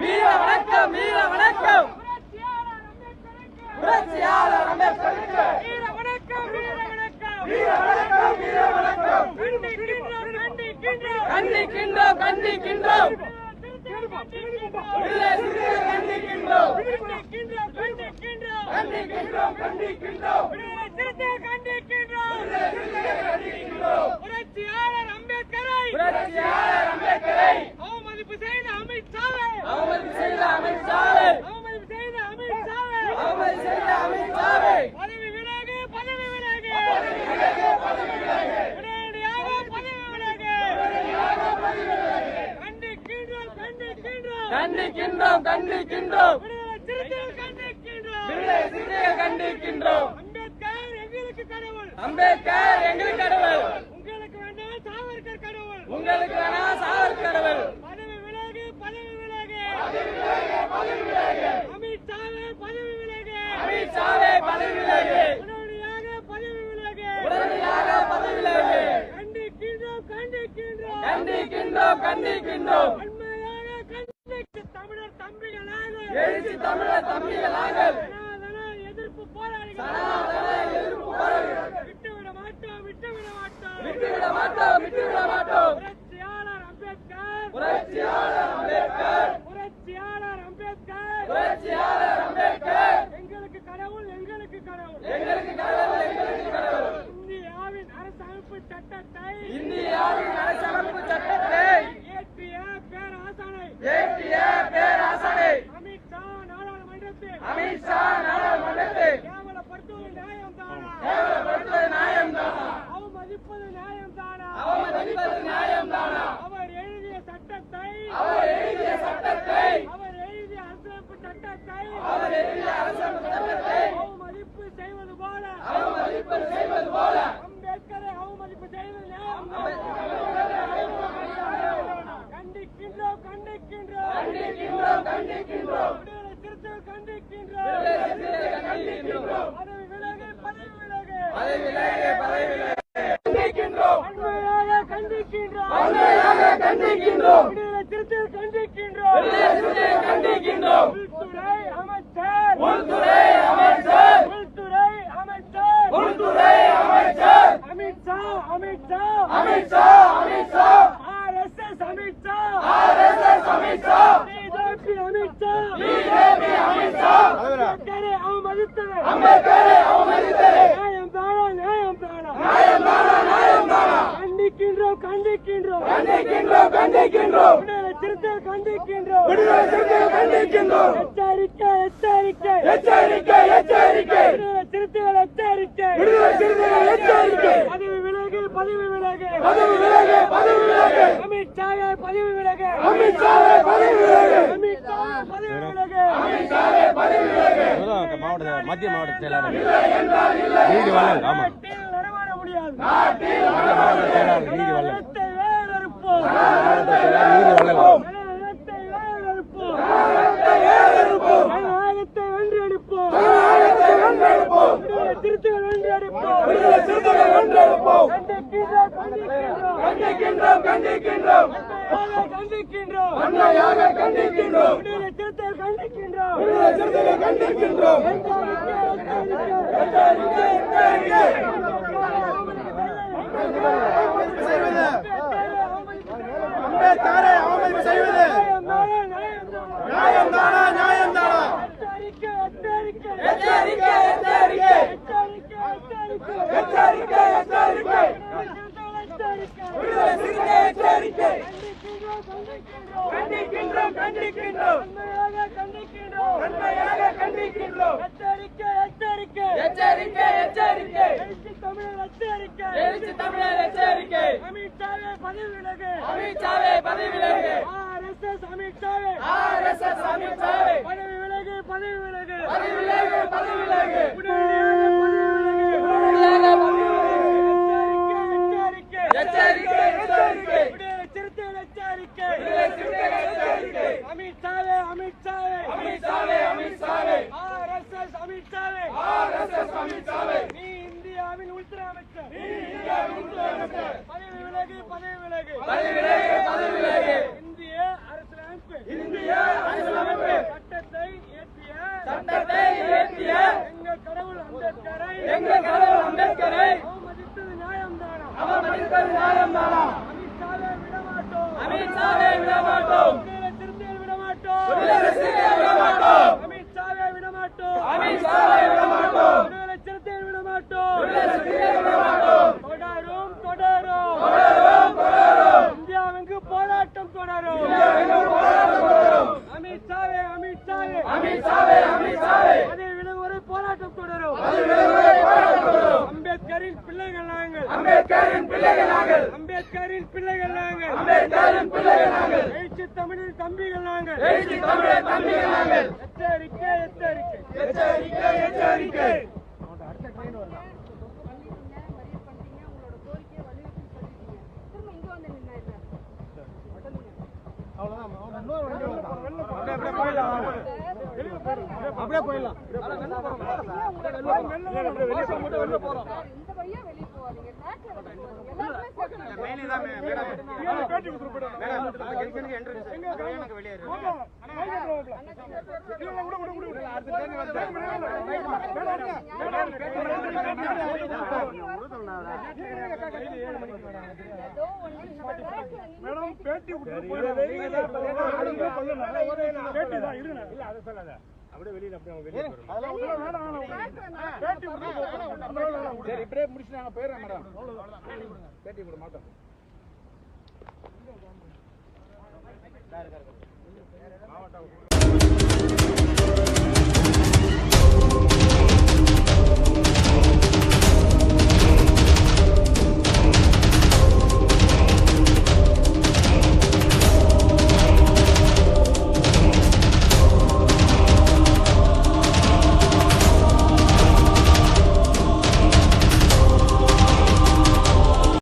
வீர வணக்கம் வீர வணக்கம். புரட்சியாளர் அம்பேத்கருக்கு. வீர வணக்கம் வீர வணக்கம். வீர வணக்கம் வீர வணக்கம். கண்டிக்கின்றோம் கண்டிக்கின்றோம் கண்டிக்கின்றோம் கண்டிக்கின்றோம் கண்டிக்கின்றோம் கண்டிக்கின்றோம் விடுதலை சிறுத்தைகள் கண்டிக்கின்றோம் புரட்சியாளர் அம்பேத்கரை புரட்சியாளர் அம்பேத்கரை அவமதிப்பு செய்த அமித்ஷாவை அவமதிப்பு செய்த அமித்ஷாவை அவமதிப்பு செய்த அமித்ஷாவை அவமதிப்பு செய்த அமித்ஷாவை பதவி விலகு பதவி விலகு உடனடியாக பதவி விலகு கண்டிக்கின்றோம் கண்டிக்கின்றோம் கண்டிக்கின்றோம். கண்டிக்கின்றோம் விடுதலை சிறுத்தைகள் கண்டிக்கின்றோம். அம்பேத்கர் எங்களுக்கு கடவுள். அம்பேத்கர் எங்களுக்கு கடவுள் உங்களுக்கு சாவர்கர் கடவுள் உங்களுக்கு வேணா சாவர் கடவுள். பதவி விலகு பதவி விலகு அமித்ஷாவே பதவி விலகு அமித்ஷாவை பதவி விலகு உடனடியாக பதவி விலகு. உடனடியாக பதவி விலகு. கண்டிக்கின்றோம் கண்டிக்கின்றோம். கண்டிக்கின்றோம் கண்டிக்கின்றோம். எதிர்ப்பு போராளிகள். விட்டுவிட மாட்டோம் விட்டுவிட மாட்டோம். விட்டுவிட மாட்டோம் விட்டுவிட மாட்டோம். புரட்சியாளர் அம்பேத்கர். புரட்சியாளர் அம்பேத்கர். புரட்சியாளர் அம்பேத்கர். புரட்சியாளர் அம்பேத்கர். எங்களுக்கு கடவுள் எங்களுக்கு கடவுள். எங்களுக்கு கடவுள் எங்களுக்கு கடவுள். இந்தியாவின் அரசமைப்பு சட்டத்தை இந்தியாவின் அரசமைப்பு சட்டத்தை இயற்றிய பேராசனை ஏற்றிய பேராசனை அமித்ஷா நாடாளுமன்றத்தில் அமித்ஷா நாடாளுமன்றத்தில் கேவலப்படுத்துவது நியாயம் தானா அவமதிப்பது நியாயம் தானா அவமதிப்பது நியாயம்தானா? அவர் எழுதிய சட்டத்தை அவர் எழுதிய சட்டத்தை அவர் எழுதிய அரசமைப்பு சட்டத்தை அவர் எழுதிய அரசமைப்பு சட்டத்தை அவமதிப்பு செய்வது போல அவமதிப்பு செய்வது போல அம்பேத்கரை அவமதிப்பு செய்வது நியாயம். கண்டிக்கின்றோம் கண்டிக்கின்றோம். கண்டிக்கின்றோம் கண்டிக்கின்றோம். சிறுத்தைகள் கண்டிக்கின்றோம். பதவி விலகு பதவி விலகு. பதவி விலகு பதவி விலகு. கண்டிக்கின்றோம். வன்மையாக கண்டிக்கின்றோம். வன்மையாக கண்டிக்கின்றோம். விடுதலை சிறுத்தைகள் கண்டிக்கின்றோம். விடுதலை சிறுத்தைகள் கண்டிக்கின்றோம். உள்துறை அமைச்சர். உள்துறை அமைச்சர் உள்துறை அமைச்சர் உள்துறை அமைச்சர் Amit Shah Amit Shah Amit Shah Amit Shah RSS Amit Shah RSS Amit Shah BJP Amit Shah BJP Amit Shah அம்பேத்கரை அவமதித்தது அம்பேத்கரை அவமதித்தது நியாயம் தானா நியாயம் தானா நியாயம்தானா நியாயம்தானா கண்டிக்கின்றோம். கண்டிக்கின்றோம் கண்டிக்கின்றோம். விடுதலை சிறுத்தைகள் கண்டிக்கின்றோம். விடுதலை சிறுத்தைகள் கண்டிக்கின்றோம். எச்சரிக்கை எச்சரிக்கை. எச்சரிக்கை எச்சரிக்கை. விடுதலை சிறுத்தைகள் எச்சரிக்கை. விடுதலை சிறுத்தைகள் எச்சரிக்கை. பதவி விலகு பதவி விலகு. பதவி விலகு பதவி விலகு. அமித்ஷாவே பதவி விலகு. அமித்ஷாவை பதவி விலகு. அமித்ஷா பதவி விலகு. அமித்ஷாவை பதவி விலகு. மாவட்ட மத்திய மாவட்ட செயலாளர். நீதி வள்ளல் ஆமா கண்டிக்கின்றோம். கண்டிக்கின்றோம் கண்டிக்கின்றோம் கண்டிக்கின்றோம் கண்டிக்கின்றோம் கண்டிக்கின்றோம் விடுதலை சிறுத்தைகள் கண்டிக்கின்றோம் விடுதலை சிறுத்தைகள் கண்டிக்கின்றோம் அம்பேத்கரை அவமதிப்பு செய்வது நியாயம் தானா, நியாயம் தானா? எச்சரிக்கை, எச்சரிக்கை. எச்சரிக்கை எச்சரிக்கை விடுதலை சிறுத்தை எச்சரிக்கை கண்டிக்கின்றோம், கண்டிக்கின்றோம். கண்டிக்கின்றோம் கண்டிக்கின்றோம் எச்சரிக்கை. எச்சரிக்கை எச்சரிக்கை எழுச்சி தமிழர் எச்சரிக்கை. எழுச்சி தமிழர் எச்சரிக்கை அமித்ஷாவே பதவி விலகு. அமித்ஷாவை பதவி விலகு RSS அமித்ஷாவே. ஆர்எஸ்எஸ் அமித்ஷாவை பதவி விலகு, பதவி விலகு. இந்திய அரசியலமைப்பு. இந்திய அரசியலமைப்பு. சட்டத்தை இயற்றிய விடமாட்டோம் அமித்ஷாவே விடமாட்டோம் திருத்தியில் விடமாட்டோம் விடமாட்டோம் அமித்ஷாவே விடமாட்டோம் அமித்ஷாவே விடமாட்டோம் விடமாட்டோம் அம்பேத்கரின் பிள்ளைகள் நாங்கள். அம்பேத்கரின் பிள்ளைகள் நாங்கள். அம்பேத்கரின் பிள்ளைகள் நாங்கள். அம்பேத்கரின் பிள்ளைகள் நாங்கள். எழுச்சி தமிழின் தம்பிகள் நாங்கள். எழுச்சி தமிழர் தம்பிகள் நாங்கள். எச்சரிக்கை எச்சரிக்கை. எச்சரிக்கை எச்சரிக்கை. அப்படியே போயிடலாம். மேடம் பேட்டி பேட்டி தான் இருங்க இல்ல அதை சொல்லாத வந்து போகாதீங்க எல்லாருமே ஏதோ ஒண்ணு இந்த ட்ராக்ல நின்னு பேட்டி சரி இப்படியே முடிச்சு நாங்க போயிடுறோம் மேடம். பேட்டி கொடுக்க மாட்டோம்.